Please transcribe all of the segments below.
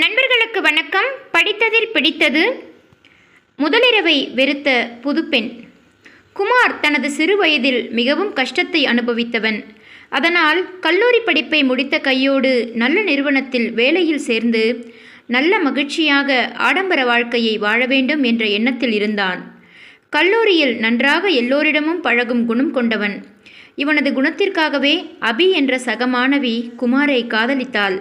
நண்பர்களுக்கு வணக்கம். படித்ததில் பிடித்தது. முதலிரவை வெறுத்த புதுப்பெண். குமார் தனது சிறு வயதில் மிகவும் கஷ்டத்தை அனுபவித்தவன். அதனால் கல்லூரி படிப்பை முடித்த கையோடு நல்ல நிறுவனத்தில் வேலையில் சேர்ந்து நல்ல மகிழ்ச்சியாக ஆடம்பர வாழ்க்கையை வாழ வேண்டும் என்ற எண்ணத்தில் இருந்தான். கல்லூரியில் நன்றாக எல்லோரிடமும் பழகும் குணம் கொண்டவன். இவனது குணத்திற்காகவே அபி என்ற சக மாணவி குமாரை காதலித்தாள்.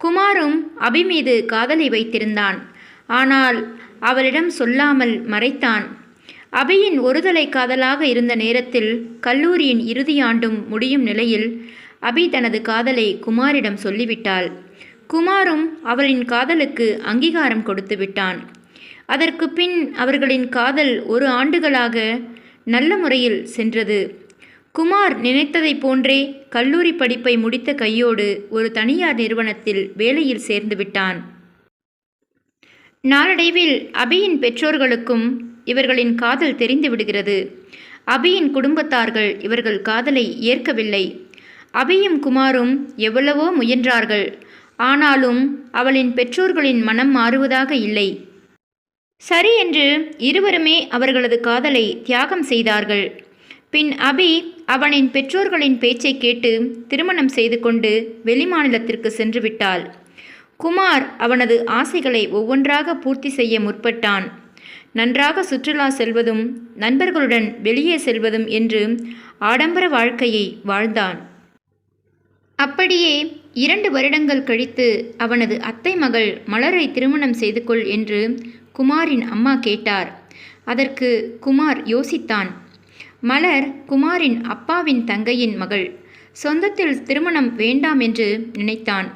குமாரும் அபி மீது காதலை வைத்திருந்தான். ஆனால் அவளிடம் சொல்லாமல் மறைத்தான். அபியின் ஒருதலை காதலாக இருந்த நேரத்தில் கல்லூரியின் இறுதி ஆண்டும் முடியும் நிலையில் அபி தனது காதலை குமாரிடம் சொல்லிவிட்டாள். குமாரும் அவளின் காதலுக்கு அங்கீகாரம் கொடுத்து விட்டான். அதற்கு பின் அவர்களின் காதல் ஒரு ஆண்டுகளாக நல்ல முறையில் சென்றது. குமார் நினைத்ததைப் போன்றே கல்லூரி படிப்பை முடித்த கையோடு ஒரு தனியார் நிறுவனத்தில் வேலையில் சேர்ந்து விட்டான். நாளடைவில் அபியின் பெற்றோர்களுக்கும் இவர்களின் காதல் தெரிந்து விடுகிறது. அபியின் குடும்பத்தார்கள் இவர்கள் காதலை ஏற்கவில்லை. அபியும் குமாரும் எவ்வளவோ முயன்றார்கள். ஆனாலும் அவளின் பெற்றோர்களின் மனம் மாறுவதாக இல்லை. சரி என்று இருவருமே அவர்களது காதலை தியாகம் செய்தார்கள். பின் அபி அவனின் பெற்றோர்களின் பேச்சை கேட்டு திருமணம் செய்து கொண்டு வெளிமாநிலத்திற்கு சென்று விட்டாள் குமார் அவனது ஆசைகளை ஒவ்வொன்றாக பூர்த்தி செய்ய முற்பட்டான். நன்றாக சுற்றுலா செல்வதும் நண்பர்களுடன் வெளியே செல்வதும் என்று ஆடம்பர வாழ்க்கையை வாழ்ந்தான். அப்படியே இரண்டு வருடங்கள் கழித்து அவனது அத்தை மகள் மலரை திருமணம் செய்து கொள் என்று குமாரின் அம்மா கேட்டார். அதற்கு குமார் யோசித்தான். மலர் குமாரின் அப்பாவின் தங்கையின் மகள். சொந்தத்தில் திருமணம் வேண்டாம் என்று நினைத்தான்.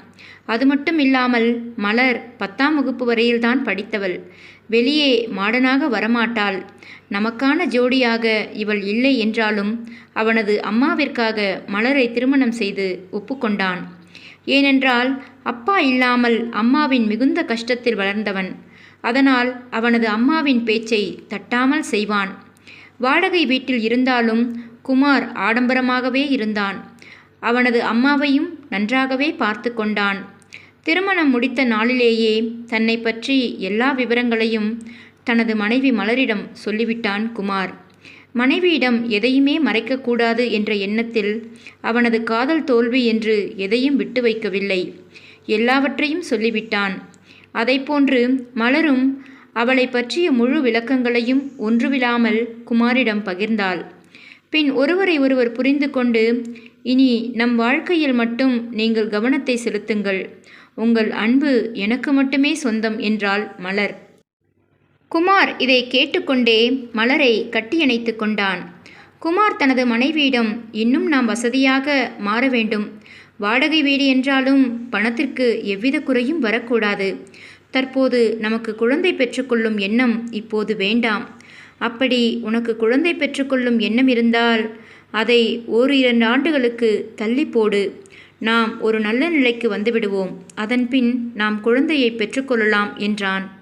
அது மட்டும் இல்லாமல் மலர் பத்தாம் வகுப்பு வரையில்தான் படித்தவள். வெளியே மாடனாக வரமாட்டாள். நமக்கான ஜோடியாக இவள் இல்லை என்றாலும் அவனது அம்மாவிற்காக மலரை திருமணம் செய்து ஒப்புக்கொண்டான் ஏனென்றால் அப்பா இல்லாமல் அம்மாவின் மிகுந்த கஷ்டத்தில் வளர்ந்தவன். அதனால் அவனது அம்மாவின் பேச்சை தட்டாமல் செய்வான். வாடகை வீட்டில் இருந்தாலும் குமார் ஆடம்பரமாகவே இருந்தான். அவனது அம்மாவையும் நன்றாகவே பார்த்து கொண்டான். திருமணம் முடித்த நாளிலேயே தன்னை பற்றி எல்லா விவரங்களையும் தனது மனைவி மலரிடம் சொல்லிவிட்டான் குமார். மனைவியிடம் எதையுமே மறைக்கக்கூடாது என்ற எண்ணத்தில் அவனது காதல் தோல்வி என்று எதையும் விட்டு வைக்கவில்லை எல்லாவற்றையும் சொல்லிவிட்டான். அதைப்போன்று மலரும் அவளை பற்றிய முழு விளக்கங்களையும் ஒன்றுவிடாமல் குமாரிடம் பகிர்ந்தாள். பின் ஒருவரை ஒருவர் புரிந்து கொண்டு இனி நம் வாழ்க்கையில் மட்டும் நீங்கள் கவனத்தை செலுத்துங்கள். உங்கள் அன்பு எனக்கு மட்டுமே சொந்தம் என்றாள் மலர். குமார் இதை கேட்டுக்கொண்டே மலரை கட்டியணைத்து கொண்டான். குமார் தனது மனைவியிடம் இன்னும் நாம் வசதியாக மாற வேண்டும். வாடகை வீடு என்றாலும் பணத்திற்கு எவ்வித குறையும் வரக்கூடாது. தற்போது நமக்கு குழந்தை பெற்றுக்கொள்ளும் எண்ணம் இப்போது வேண்டாம். அப்படி உனக்கு குழந்தை பெற்றுக்கொள்ளும் எண்ணம் இருந்தால் அதை ஓர் இரண்டு ஆண்டுகளுக்கு தள்ளி போடு. நாம் ஒரு நல்ல நிலைக்கு வந்துவிடுவோம். அதன்பின் நாம் குழந்தையை பெற்றுக்கொள்ளலாம் என்றான்.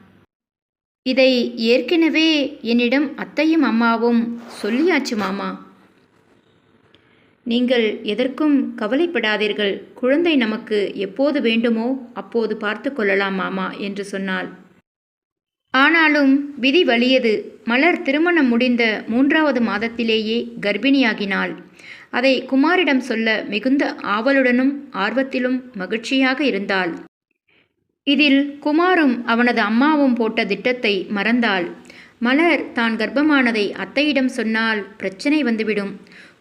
இதை ஏற்கனவே என்னிடம் அத்தையும் அம்மாவும் சொல்லியாச்சு மாமா. நீங்கள் எதற்கும் கவலைப்படாதீர்கள். குழந்தை நமக்கு எப்போது வேண்டுமோ அப்போது பார்த்து கொள்ளலாம் மாமா என்று சொன்னாள். ஆனாலும் விதி வலியது. மலர் திருமணம் முடிந்த மூன்றாவது மாதத்திலேயே கர்ப்பிணியாகினாள். அதை குமாரிடம் சொல்ல மிகுந்த ஆவலுடனும் ஆர்வத்திலும் மகிழ்ச்சியாக இருந்தாள். இதில் குமாரும் அவனது அம்மாவும் போட்ட திட்டத்தை மறந்தாள். மலர் தான் கர்ப்பமானதை அத்தையிடம் சொன்னால் பிரச்சனை வந்துவிடும்.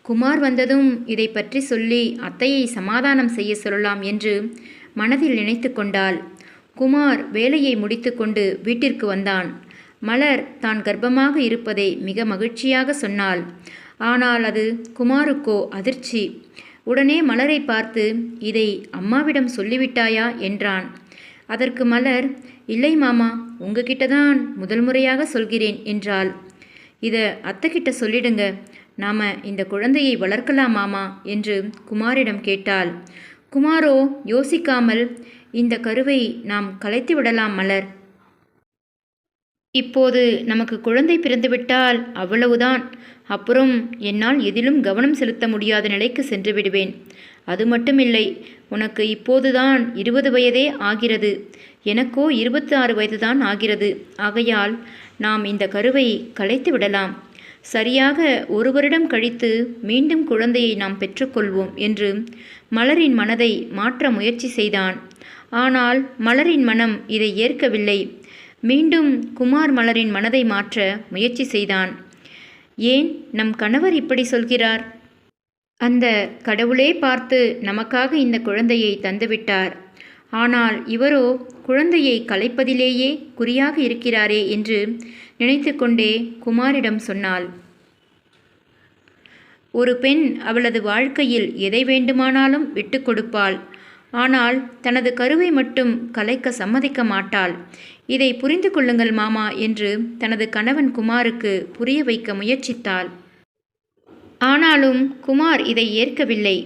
குமார் வந்ததும் இதை பற்றி சொல்லி அத்தையை சமாதானம் செய்ய சொல்லலாம் என்று மனதில் நினைத்து கொண்டாள். குமார் வேலையை முடித்துக்கொண்டு வீட்டிற்கு வந்தான். மலர் தான் கர்ப்பமாக இருப்பதை மிக மகிழ்ச்சியாக சொன்னாள். ஆனால் அது குமாருக்கோ அதிர்ச்சி. உடனே மலரை பார்த்து இதை அம்மாவிடம் சொல்லிவிட்டாயா? என்றான். அதற்கு மலர் இல்லை மாமா உங்ககிட்ட தான் முதல் முறையாக சொல்கிறேன் என்றாள். இதை அத்தைக்கிட்ட சொல்லிடுங்க. நாம இந்த குழந்தையை வளர்க்கலாமாமா என்று குமாரிடம் கேட்டாள். குமாரோ யோசிக்காமல் இந்த கருவை நாம் கலைத்து விடலாம் மலர். இப்போது நமக்கு குழந்தை பிறந்துவிட்டால் அவ்வளவுதான். அப்புறம் என்னால் எதிலும் கவனம் செலுத்த முடியாத நிலைக்கு சென்று விடுவேன். அது மட்டுமில்லை உனக்கு இப்போதுதான் இருபது வயதே ஆகிறது. எனக்கோ இருபத்தி ஆறு வயதுதான் ஆகிறது. ஆகையால் நாம் இந்த கருவை கலைத்து விடலாம். சரியாக ஒரு வருடம் கழித்து மீண்டும் குழந்தையை நாம் பெற்றுக்கொள்வோம் என்று மலரின் மனதை மாற்ற முயற்சி செய்தான். ஆனால் மலரின் மனம் இதை ஏற்கவில்லை. மீண்டும் குமார் மலரின் மனதை மாற்ற முயற்சி செய்தான். ஏன் நம் கணவர் இப்படி சொல்கிறார்? அந்த கடவுளே பார்த்து நமக்காக இந்த குழந்தையை தந்துவிட்டார். ஆனால் இவரோ குழந்தையை கலைப்பதிலேயே குறியாக இருக்கிறாரே என்று நினைத்து கொண்டே குமாரிடம் சொன்னாள். ஒரு பெண் அவளது வாழ்க்கையில் எதை வேண்டுமானாலும் விட்டு கொடுப்பாள். ஆனால் தனது கருவை மட்டும் கலைக்க சம்மதிக்க மாட்டாள். இதை புரிந்து கொள்ளுங்கள் மாமா என்று தனது கணவன் குமாருக்கு புரிய வைக்க முயற்சித்தாள். ஆனாலும் குமார் இதை ஏற்கவில்லை.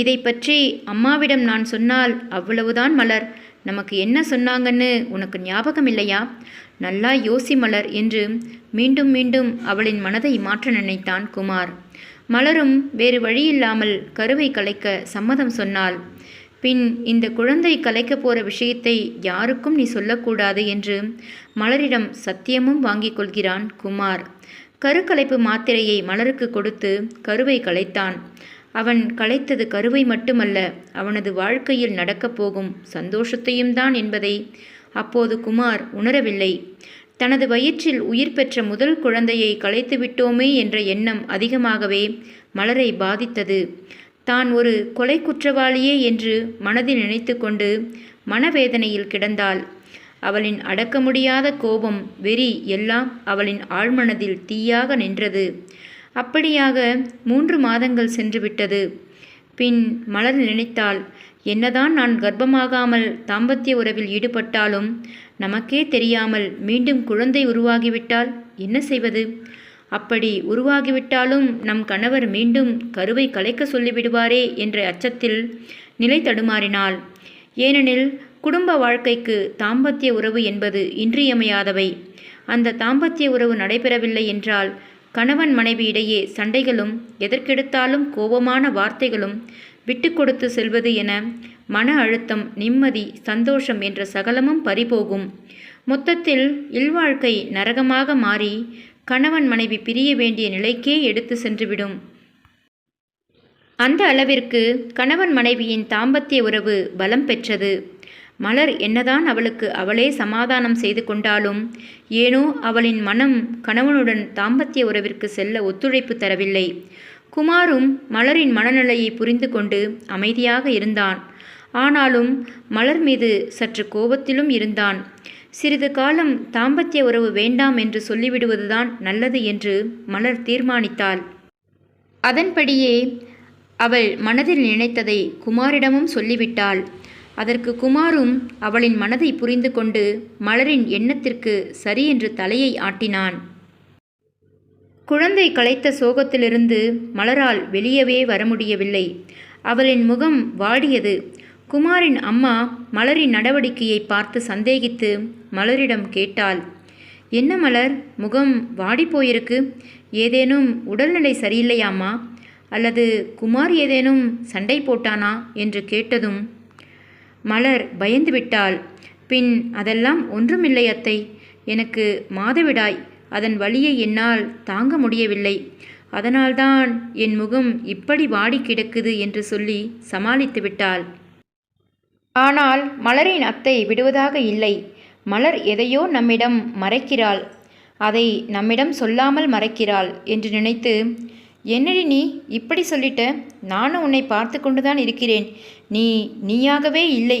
இதை பற்றி அம்மாவிடம் நான் சொன்னால் அவ்வளவுதான் மலர். நமக்கு என்ன சொன்னாங்கன்னு உனக்கு ஞாபகம் இல்லையா நல்லா யோசி மலர் என்று மீண்டும் மீண்டும் அவளின் மனதை மாற்ற நினைத்தான் குமார். மலரும் வேறு வழியில்லாமல் கருவை கலைக்க சம்மதம் சொன்னாள். பின் இந்த குழந்தை கலைக்கப் போற விஷயத்தை யாருக்கும் நீ சொல்லக்கூடாது என்று மலரிடம் சத்தியமும் வாங்கிக் கொள்கிறான் குமார். கருக்கலைப்பு மாத்திரையை மலருக்கு கொடுத்து கருவை கலைத்தான். அவன் கலைத்தது கருவை மட்டுமல்ல அவனது வாழ்க்கையில் நடக்கப் போகும் சந்தோஷத்தையும் தான் என்பதை அப்போது குமார் உணரவில்லை. தனது வயிற்றில் உயிர் பெற்ற முதல் குழந்தையை கலைத்து விட்டோமே என்ற எண்ணம் அதிகமாகவே மலரை பாதித்தது. தான் ஒரு கொலை குற்றவாளியே என்று மனதில் நினைத்து கொண்டு மனவேதனையில் கிடந்தாள். அவளின் அடக்க முடியாத கோபம் வெறி எல்லாம் அவளின் ஆழ்மனதில் தீயாக நின்றது. அப்படியாக மூன்று மாதங்கள் சென்றுவிட்டது. பின் மலர் நினைத்தாள் என்னதான் நான் கர்ப்பமாகாமல் தாம்பத்திய உறவில் ஈடுபட்டாலும் நமக்கே தெரியாமல் மீண்டும் குழந்தை உருவாகிவிட்டால் என்ன செய்வது? அப்படி உருவாகிவிட்டாலும் நம் கணவர் மீண்டும் கருவை கலைக்க சொல்லிவிடுவாரே என்ற அச்சத்தில் நிலை தடுமாறினாள். ஏனெனில் குடும்ப வாழ்க்கைக்கு தாம்பத்திய உறவு என்பது இன்றியமையாதவை. அந்த தாம்பத்திய உறவு நடைபெறவில்லை என்றால் கணவன் மனைவி இடையே சண்டைகளும் எதற்கெடுத்தாலும் கோபமான வார்த்தைகளும் விட்டு கொடுத்து செல்வது என மன அழுத்தம் நிம்மதி சந்தோஷம் என்ற சகலமும் பறிபோகும். மொத்தத்தில் இல்வாழ்க்கை நரகமாக மாறி கணவன் மனைவி பிரிய வேண்டிய நிலைக்கே எடுத்து சென்றுவிடும். அந்த அளவிற்கு கணவன் மனைவியின் தாம்பத்திய உறவு பலம் பெற்றது. மலர் என்னதான் அவளுக்கு அவளே சமாதானம் செய்து கொண்டாலும் ஏனோ அவளின் மனம் கணவனுடன் தாம்பத்திய உறவிற்கு செல்ல ஒத்துழைப்பு தரவில்லை. குமாரும் மலரின் மனநிலையை புரிந்து கொண்டு அமைதியாக இருந்தான். ஆனாலும் மலர் மீது சற்று கோபத்திலும் இருந்தான். சிறிது காலம் தாம்பத்திய உறவு வேண்டாம் என்று சொல்லிவிடுவதுதான் நல்லது என்று மலர் தீர்மானித்தாள். அதன்படியே அவள் மனதில் நினைத்ததை குமாரிடமும் சொல்லிவிட்டாள். அதற்கு குமாரும் அவளின் மனதை புரிந்து கொண்டு மலரின் எண்ணத்திற்கு சரி என்று தலையை ஆட்டினான். குழந்தை களைத்த சோகத்திலிருந்து மலரால் வெளியவே வர முடியவில்லை அவளின் முகம் வாடியது. குமாரின் அம்மா மலரின் நடவடிக்கையை பார்த்து சந்தேகித்து மலரிடம் கேட்டாள் என்ன மலர்? முகம் வாடிப்போயிருக்கு ஏதேனும் உடல்நிலை சரியில்லையாம்மா? அல்லது குமார் ஏதேனும் சண்டை போட்டானா? என்று கேட்டதும் மலர் பயந்து விட்டாள் பின் அதெல்லாம் ஒன்றுமில்லை அத்தை. எனக்கு மாதவிடாய். அதன் வழியை என்னால் தாங்க முடியவில்லை. அதனால்தான் என் முகம் இப்படி வாடி கிடக்குது என்று சொல்லி சமாளித்து விட்டாள். ஆனால் மலரின் அத்தை விடுவதாக இல்லை. மலர் எதையோ நம்மிடம் மறைக்கிறாள். அதை நம்மிடம் சொல்லாமல் மறைக்கிறாள் என்று நினைத்து என்னடி நீ இப்படி சொல்லிட்ட? நானும் உன்னை பார்த்து கொண்டு தான் இருக்கிறேன். நீ நீயாகவே இல்லை.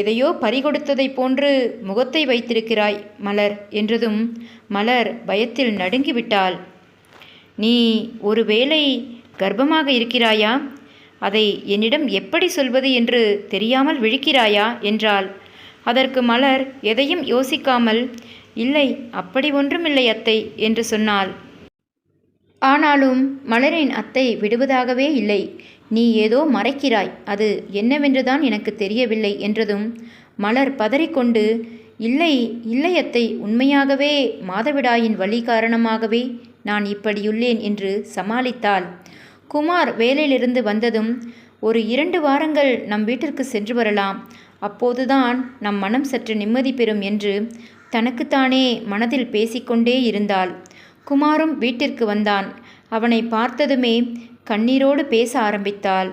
எதையோ பறிகொடுத்ததைப் போன்று முகத்தை வைத்திருக்கிறாய் மலர் என்றதும் மலர் பயத்தில் நடுங்கிவிட்டாள். நீ ஒருவேளை கர்ப்பமாக இருக்கிறாயா? அதை என்னிடம் எப்படி சொல்வது என்று தெரியாமல் விழிக்கிறாயா? என்றாள். அதற்கு மலர் எதையும் யோசிக்காமல் இல்லை அப்படி ஒன்றுமில்லை அத்தை என்று சொன்னாள். ஆனாலும் மலரின் அத்தை விடுவதாகவே இல்லை. நீ ஏதோ மறைக்கிறாய். அது என்னவென்றுதான் எனக்கு தெரியவில்லை என்றதும் மலர் பதறிக்கொண்டு இல்லை இல்லை அத்தை உண்மையாகவே மாதவிடாயின் வழி காரணமாகவே நான் இப்படியுள்ளேன் என்று சமாளித்தாள். குமார் வேலையிலிருந்து வந்ததும் ஒரு இரண்டு வாரங்கள் நம் வீட்டிற்கு சென்று வரலாம். அப்போதுதான் நம் மனம் சற்று நிம்மதி பெறும் என்று தனக்குத்தானே மனதில் பேசிக்கொண்டே இருந்தாள். குமாரும் வீட்டிற்கு வந்தான். அவனை பார்த்ததுமே கண்ணீரோடு பேச ஆரம்பித்தாள்.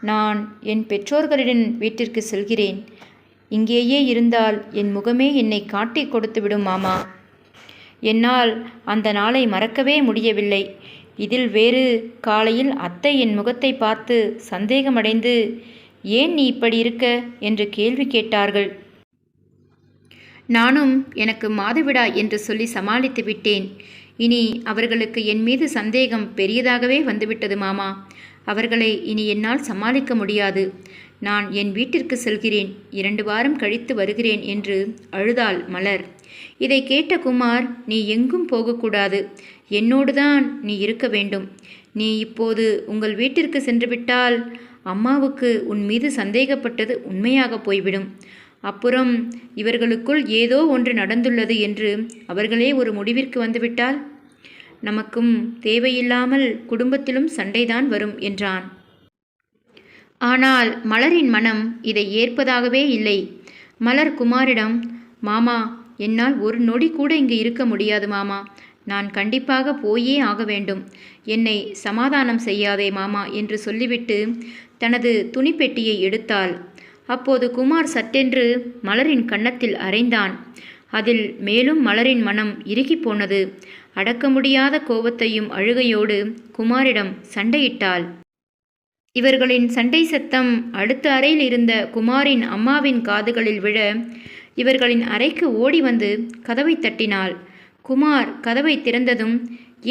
நான் என் பெற்றோர்களிடம் வீட்டிற்கு செல்கிறேன். இங்கேயே இருந்தால் என் முகமே என்னை காட்டி கொடுத்துவிடும் மாமா. என்னால் அந்த நாளை மறக்கவே முடியவில்லை. இதில் வேறு காலையில் அத்தை என் முகத்தை பார்த்து சந்தேகமடைந்து ஏன் நீ இப்படி இருக்க? என்று கேள்வி கேட்டார்கள். நானும் எனக்கு மாதவிடா என்று சொல்லி சமாளித்து விட்டேன். இனி அவர்களுக்கு என் மீது சந்தேகம் பெரியதாகவே வந்துவிட்டது மாமா. அவர்களை இனி என்னால் சமாளிக்க முடியாது. நான் என் வீட்டிற்கு செல்கிறேன். இரண்டு வாரம் கழித்து வருகிறேன் என்று அழுதாள் மலர். இதை கேட்ட குமார் நீ எங்கும் போகக்கூடாது. என்னோடுதான் நீ இருக்க வேண்டும். நீ இப்போது உங்கள் வீட்டிற்கு சென்றுவிட்டால் அம்மாவுக்கு உன் மீது சந்தேகப்பட்டது உண்மையாக போய்விடும். அப்புறம் இவர்களுக்குள் ஏதோ ஒன்று நடந்துள்ளது என்று அவர்களே ஒரு முடிவிற்கு வந்துவிட்டால்? நமக்கும் தேவையில்லாமல் குடும்பத்திலும் சண்டைதான் வரும் என்றான். ஆனால் மலரின் மனம் இதை ஏற்பதாகவே இல்லை. மலர் குமாரிடம் மாமா என்னால் ஒரு நொடி கூட இங்கு இருக்க முடியாது மாமா. நான் கண்டிப்பாக போயே ஆக வேண்டும். என்னை சமாதானம் செய்யாதே மாமா என்று சொல்லிவிட்டு தனது துணிப்பெட்டியை எடுத்தாள். அப்போது குமார் சட்டென்று மலரின் கன்னத்தில் அரைந்தான். அதில் மேலும் மலரின் மனம் இறுகி போனது. அடக்க முடியாத கோபத்தையும் அழுகையோடு குமாரிடம் சண்டையிட்டாள். இவர்களின் சண்டை சத்தம் அடுத்த அறையில் இருந்த குமாரின் அம்மாவின் காதுகளில் விழ இவர்களின் அறைக்கு ஓடி வந்து கதவை தட்டினாள். குமார் கதவை திறந்ததும்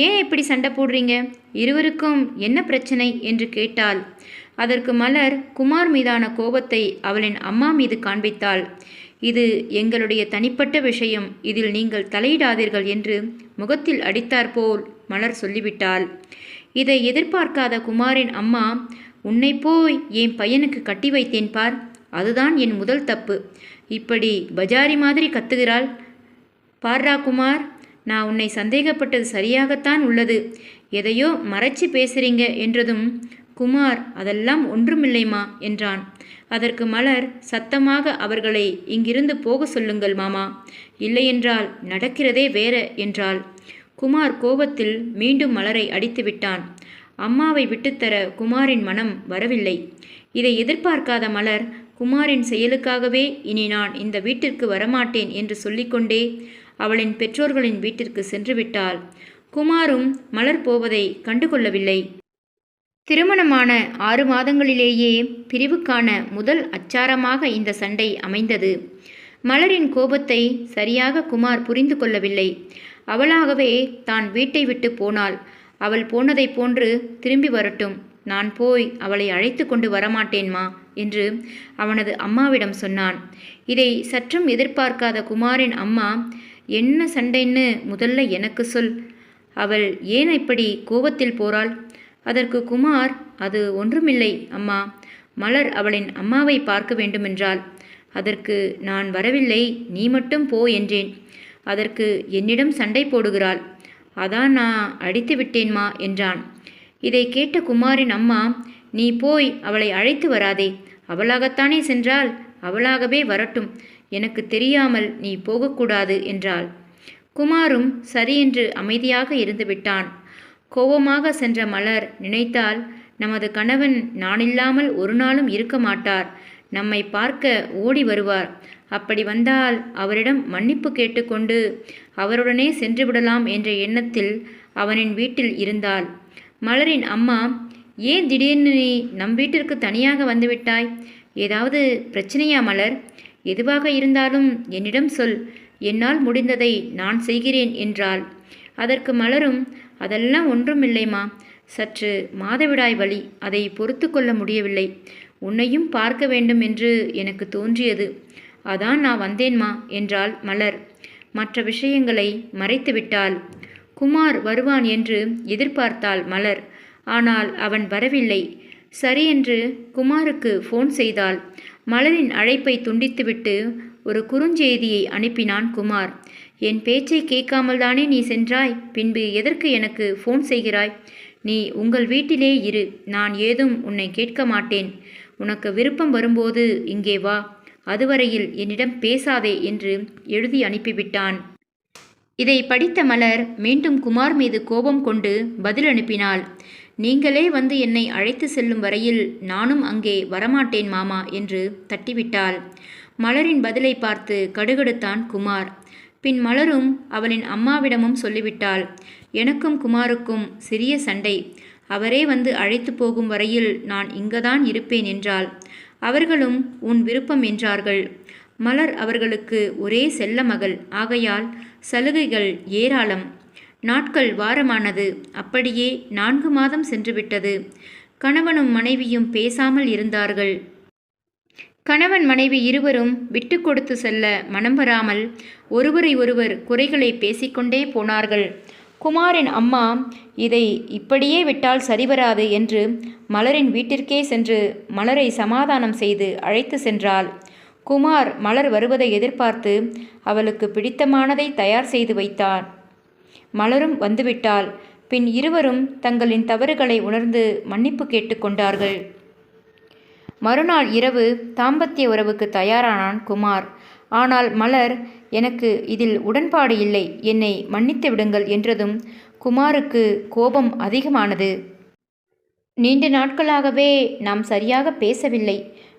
ஏன் இப்படி சண்டை போடுறீங்க? இருவருக்கும் என்ன பிரச்சனை? என்று கேட்டாள். அதற்கு மலர் குமார் மீதான கோபத்தை அவளின் அம்மா மீது காண்பித்தாள். இது எங்களுடைய தனிப்பட்ட விஷயம். இதில் நீங்கள் தலையிடாதீர்கள் என்று முகத்தில் அடித்தாற்போல் மலர் சொல்லிவிட்டாள். இதை எதிர்பார்க்காத குமாரின் அம்மா உன்னை போய் என் பையனுக்கு கட்டி வைத்தேன் பார். அதுதான் என் முதல் தப்பு. இப்படி பஜாரி மாதிரி கத்துகிறாள். பார்ரா குமார் நான் உன்னை சந்தேகப்பட்டது சரியாகத்தான் உள்ளது. எதையோ மறைச்சு பேசுறீங்க என்றதும் குமார் அதெல்லாம் ஒன்றுமில்லைமா என்றான். அதற்கு மலர் சத்தமாக அவர்களை இங்கிருந்து போக சொல்லுங்கள் மாமா. இல்லையென்றால் நடக்கிறதே வேற என்றாள். குமார் கோபத்தில் மீண்டும் மலரை அடித்து விட்டான். அம்மாவை விட்டுத்தர குமாரின் மனம் வரவில்லை. இதை எதிர்பார்க்காத மலர் குமாரின் செயலுக்காகவே இனி நான் இந்த வீட்டிற்கு வரமாட்டேன் என்று சொல்லிக்கொண்டே அவளின் பெற்றோர்களின் வீட்டிற்கு சென்று விட்டாள். குமாரும் மலர் போவதை கண்டுகொள்ளவில்லை. திருமணமான ஆறு மாதங்களிலேயே பிரிவுக்கான முதல் அச்சாரமாக இந்த சண்டை அமைந்தது. மலரின் கோபத்தை சரியாக குமார் புரிந்து கொள்ளவில்லை. அவளாகவே தான் வீட்டை விட்டு போனாள். அவள் போனதைப் போன்று திரும்பி வரட்டும். நான் போய் அவளை அழைத்து கொண்டு வரமாட்டேன்மா என்று அவனது அம்மாவிடம் சொன்னான். இதை சற்றும் எதிர்பார்க்காத குமாரின் அம்மா என்ன சண்டைன்னு முதல்ல எனக்கு சொல். அவள் ஏன் இப்படி கோபத்தில் போறாள்? அதற்கு குமார் அது ஒன்றுமில்லை அம்மா. மலர் அவளின் அம்மாவை பார்க்க வேண்டுமென்றாள். அதற்கு நான் வரவில்லை நீ மட்டும் போ என்றேன். அதற்கு என்னிடம் சண்டை போடுகிறாள். அதான் நான் அடித்து விட்டேன்மா என்றான். இதை கேட்ட குமாரின் அம்மா நீ போய் அவளை அழைத்து வராதே. அவளாகத்தானே சென்றால் அவளாகவே வரட்டும். எனக்கு தெரியாமல் நீ போகக்கூடாது என்றாள். குமாரும் சரியென்று அமைதியாக இருந்துவிட்டான். கோபமாக சென்ற மலர் நினைத்தால் நமது கணவன் நானில்லாமல் ஒரு நாளும் இருக்க மாட்டார். நம்மை பார்க்க ஓடி வருவார். அப்படி வந்தால் அவரிடம் மன்னிப்பு கேட்டுக்கொண்டு அவருடனே சென்று விடலாம் என்ற எண்ணத்தில் அவனின் வீட்டில் இருந்தாள். மலரின் அம்மா ஏன் திடீர்னு நீ நம் வீட்டிற்கு தனியாக வந்துவிட்டாய் ஏதாவது பிரச்சனையா மலர்? எதுவாக இருந்தாலும் என்னிடம் சொல். என்னால் முடிந்ததை நான் செய்கிறேன் என்றாள். அதற்கு மலரும் அதெல்லாம் ஒன்றுமில்லைம்மா. சற்று மாதவிடாய் வழி அதை பொறுத்து கொள்ள முடியவில்லை. உன்னையும் பார்க்க வேண்டும் என்று எனக்கு தோன்றியது. அதான் நான் வந்தேன்மா என்றாள் மலர். மற்ற விஷயங்களை மறைத்துவிட்டாள். குமார் வருவான் என்று எதிர்பார்த்தாள் மலர். ஆனால் அவன் வரவில்லை. சரி என்று குமாருக்கு ஃபோன் செய்தாள். மலரின் அழைப்பை துண்டித்துவிட்டு ஒரு குறுஞ்செய்தியை அனுப்பினான் குமார். என் பேச்சை கேட்காமல் தானே நீ சென்றாய்? பின்பு எதற்கு எனக்கு ஃபோன் செய்கிறாய்? நீ உங்கள் வீட்டிலே இரு. நான் ஏதும் உன்னை கேட்க மாட்டேன். உனக்கு விருப்பம் வரும்போது இங்கே வா. அதுவரையில் என்னிடம் பேசாதே என்று எழுதி அனுப்பிவிட்டான். இதை படித்த மலர் மீண்டும் குமார் மீது கோபம் கொண்டு பதில் அனுப்பினாள். நீங்களே வந்து என்னை அழைத்து செல்லும் வரையில் நானும் அங்கே வரமாட்டேன் மாமா என்று தட்டிவிட்டாள். மலரின் பதிலை பார்த்து கடுகடுத்தான் குமார். பின் மலரும் அவளின் அம்மாவிடமும் சொல்லிவிட்டாள். எனக்கும் குமாருக்கும் சிறிய சண்டை. அவரே வந்து அழைத்து போகும் வரையில் நான் இங்கதான் இருப்பேன் என்றாள். அவர்களும் உன் விருப்பம் என்றார்கள். மலர் அவர்களுக்கு ஒரே செல்ல மகள். ஆகையால் சலுகைகள் ஏராளம். நாட்கள் வாரமானது. அப்படியே நான்கு மாதம் சென்றுவிட்டது. கணவனும் மனைவியும் பேசாமல் இருந்தார்கள். கணவன் மனைவி இருவரும் விட்டு கொடுத்து செல்ல மனம் வராமல் ஒருவரை ஒருவர் குறைகளை பேசிக்கொண்டே போனார்கள். குமாரின் அம்மா இதை இப்படியே விட்டால் சரிவராது என்று மலரின் வீட்டிற்கே சென்று மலரை சமாதானம் செய்து அழைத்து சென்றாள். குமார் மலர் வருவதை எதிர்பார்த்து அவளுக்கு பிடித்தமானதை தயார் செய்து வைத்தார். மலரும் வந்துவிட்டாள். பின் இருவரும் தங்களின் தவறுகளை உணர்ந்து மன்னிப்பு கேட்டுக்கொண்டார்கள் மறுநாள் இரவு தாம்பத்திய உறவுக்கு தயாரானான் குமார். ஆனால் மலர் எனக்கு இதில் உடன்பாடு இல்லை. என்னை மன்னித்து விடுங்கள் என்றதும் குமாருக்கு கோபம் அதிகமானது. நீண்ட நாட்களாகவே நாம் சரியாக பேசவில்லை.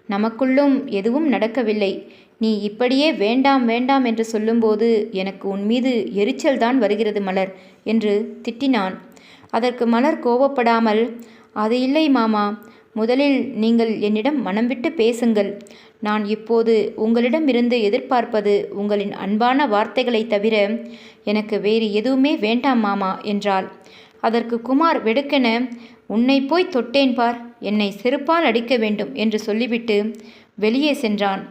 நமக்குள்ளும் எதுவும் நடக்கவில்லை. நீ இப்படியே வேண்டாம் வேண்டாம் என்று சொல்லும்போது எனக்கு உன் மீது எரிச்சல்தான் வருகிறது மலர் என்று திட்டினான். அதற்கு மலர் கோபப்படாமல் அது இல்லை மாமா. முதலில் நீங்கள் என்னிடம் மனம் விட்டு பேசுங்கள். நான் இப்போது உங்களிடமிருந்து எதிர்பார்ப்பது உங்களின் அன்பான வார்த்தைகளை தவிர எனக்கு வேறு எதுவுமே வேண்டாம் மாமா என்றாள். அதற்கு குமார் வெடுக்கென உன்னை போய் தொட்டேன் பார் என்னை செருப்பால் அடிக்க வேண்டும் என்று சொல்லிவிட்டு வெளியே சென்றான்.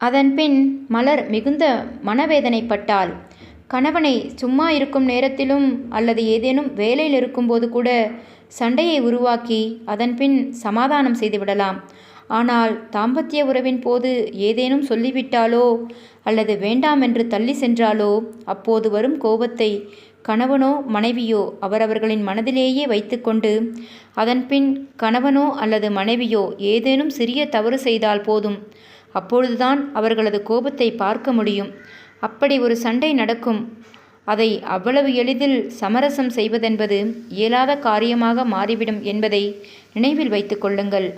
அதன்பின் மலர் மிகுந்த மனவேதனைப்பட்டாள் கணவனை சும்மா இருக்கும் நேரத்திலும் அல்லது ஏதேனும் வேலையில் இருக்கும்போது கூட சண்டையை உருவாக்கி அதன்பின் சமாதானம் செய்துவிடலாம். ஆனால் தாம்பத்திய உறவின் போது ஏதேனும் சொல்லிவிட்டாலோ அல்லது வேண்டாம் என்று தள்ளி சென்றாலோ அப்போது வரும் கோபத்தை கணவனோ மனைவியோ அவரவர்களின் மனதிலேயே வைத்துக்கொண்டு அதன்பின் கணவனோ அல்லது மனைவியோ ஏதேனும் சிறிய தவறு செய்தால் போதும். அப்பொழுதுதான் அவர்களது கோபத்தை பார்க்க முடியும். அப்படி ஒரு சண்டை நடக்கும். அதை அவ்வளவு எளிதில் சமரசம் செய்வதென்பது இயலாத காரியமாக மாறிவிடும் என்பதை நினைவில் வைத்து கொள்ளுங்கள்.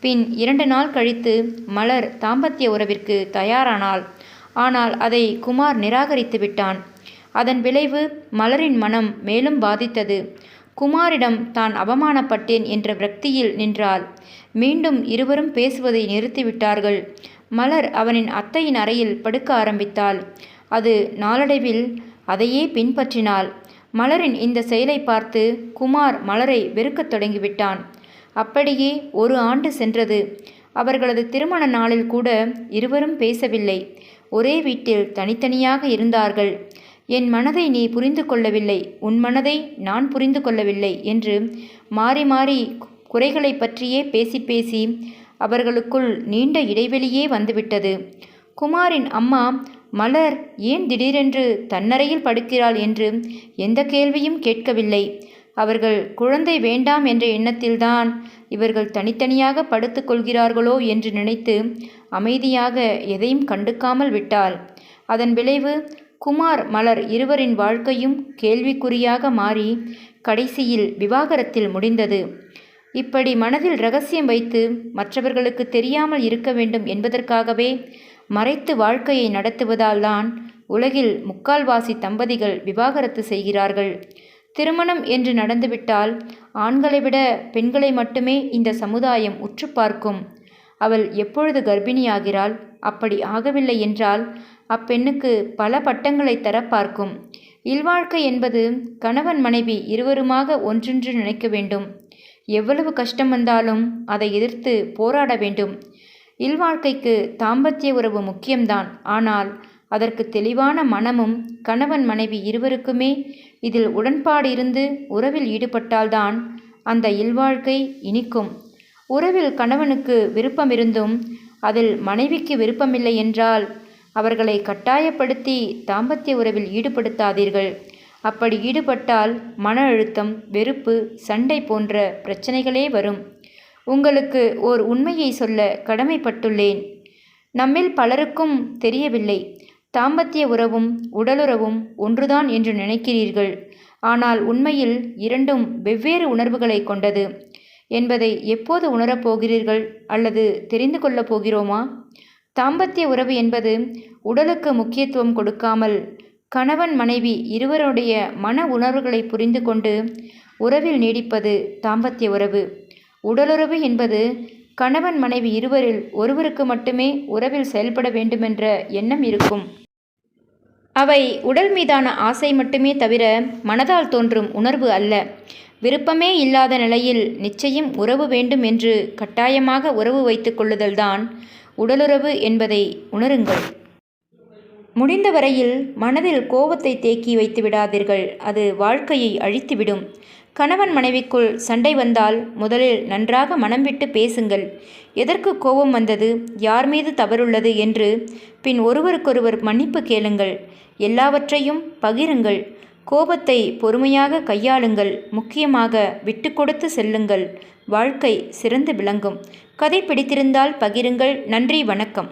பின் இரண்டு நாள் கழித்து மலர் தாம்பத்திய உறவிற்கு தயாரானாள். ஆனால் அதை குமார் நிராகரித்து விட்டான். அதன் விளைவு மலரின் மனம் மேலும் பாதித்தது. குமாரிடம் தான் அவமானப்பட்டேன் என்ற விரக்தியில் நின்றாள். மீண்டும் இருவரும் பேசுவதை நிறுத்திவிட்டார்கள் மலர் அவனின் அத்தையின் அறையில் படுக்க ஆரம்பித்தாள். அது நாளடைவில் அதையே பின்பற்றினாள். மலரின் இந்த செயலை பார்த்து குமார் மலரை வெறுக்கத் தொடங்கிவிட்டான். அப்படியே ஒரு ஆண்டு சென்றது. அவர்களது திருமண நாளில் கூட இருவரும் பேசவில்லை. ஒரே வீட்டில் தனித்தனியாக இருந்தார்கள். என் மனதை நீ புரிந்து கொள்ளவில்லை. உன் மனதை நான் புரிந்து கொள்ளவில்லை என்று மாறி மாறி குறைகளை பற்றியே பேசி பேசி அவர்களுக்குள் நீண்ட இடைவெளியே வந்துவிட்டது. குமாரின் அம்மா மலர் ஏன் திடீரென்று தன்னறையில் படுக்கிறாள் என்று எந்த கேள்வியும் கேட்கவில்லை. அவர்கள் குழந்தை வேண்டாம் என்ற எண்ணத்தில்தான் இவர்கள் தனித்தனியாக படுத்து கொள்கிறார்களோ என்று நினைத்து அமைதியாக எதையும் கண்டுக்காமல் விட்டாள். அதன் விளைவு குமார் மலர் இருவரின் வாழ்க்கையும் கேள்விக்குறியாக மாறி கடைசியில் விவாகரத்தில் முடிந்தது. இப்படி மனதில் ரகசியம் வைத்து மற்றவர்களுக்கு தெரியாமல் இருக்க வேண்டும் என்பதற்காகவே மறைத்து வாழ்க்கையை நடத்துவதால் தான் உலகில் முக்கால்வாசி தம்பதிகள் விவாகரத்து செய்கிறார்கள். திருமணம் என்று நடந்துவிட்டால் ஆண்களை விட பெண்களை மட்டுமே இந்த சமுதாயம் உற்று பார்க்கும். அவள் எப்பொழுது கர்ப்பிணியாகிறாள்? அப்படி ஆகவில்லை என்றால் அப்பெண்ணுக்கு பல பட்டங்களை தர பார்க்கும். இல்வாழ்க்கை என்பது கணவன் மனைவி இருவருமாக ஒன்றென்று நினைக்க வேண்டும். எவ்வளவு கஷ்டம் வந்தாலும் அதை எதிர்த்து போராட வேண்டும். இல்வாழ்க்கைக்கு தாம்பத்திய உறவு முக்கியம்தான். ஆனால் அதற்கு தெளிவான மனமும் கணவன் மனைவி இருவருக்குமே இதில் உடன்பாடு இருந்து உறவில் ஈடுபட்டால்தான் அந்த இல்வாழ்க்கை இனிக்கும். உறவில் கணவனுக்கு விருப்பமிருந்தும் அதில் மனைவிக்கு விருப்பமில்லை என்றால் அவர்களை கட்டாயப்படுத்தி தாம்பத்திய உறவில் ஈடுபடுத்தாதீர்கள். அப்படி ஈடுபட்டால் மன அழுத்தம் வெறுப்பு சண்டை போன்ற பிரச்சனைகளே வரும். உங்களுக்கு ஓர் உண்மையை சொல்ல கடமைப்பட்டுள்ளேன். நம்மில் பலருக்கும் தெரியவில்லை. தாம்பத்திய உறவும் உடலுறவும் ஒன்றுதான் என்று நினைக்கிறீர்கள். ஆனால் உண்மையில் இரண்டும் வெவ்வேறு உணர்வுகளை கொண்டது. என்பதை எப்போது உணரப் போகிறீர்கள் அல்லது தெரிந்து கொள்ளப் போகிறோமா? தாம்பத்திய உறவு என்பது உடலுக்கு முக்கியத்துவம் கொடுக்காமல் கணவன் மனைவி இருவருடைய மன உணர்வுகளை புரிந்து கொண்டு உறவில் நீடிப்பது தாம்பத்திய உறவு. உடலுறவு என்பது கணவன் மனைவி இருவரில் ஒருவருக்கு மட்டுமே உறவில் செயல்பட வேண்டுமென்ற எண்ணம் இருக்கும். அவை உடல் மீதான ஆசை மட்டுமே தவிர மனதால் தோன்றும் உணர்வு அல்ல. விருப்பமே இல்லாத நிலையில் நிச்சயம் உறவு வேண்டும் என்று கட்டாயமாக உறவு வைத்து கொள்ளுதல்தான் உடலுறவு என்பதை உணருங்கள். முடிந்த வரையில் மனதில் கோபத்தை தேக்கி வைத்து விடாதீர்கள். அது வாழ்க்கையை அழித்துவிடும். கணவன் மனைவிக்குள் சண்டை வந்தால் முதலில் நன்றாக மனம் விட்டு பேசுங்கள். எதற்கு கோபம் வந்தது? யார் மீது தவறுள்ளது என்று பின் ஒருவருக்கொருவர் மன்னிப்பு கேளுங்கள். எல்லாவற்றையும் பகிருங்கள். கோபத்தை பொறுமையாக கையாளுங்கள். முக்கியமாக விட்டு கொடுத்து செல்லுங்கள். வாழ்க்கை சிறந்து விளங்கும். கதை பிடித்திருந்தால் பகிருங்கள். நன்றி வணக்கம்.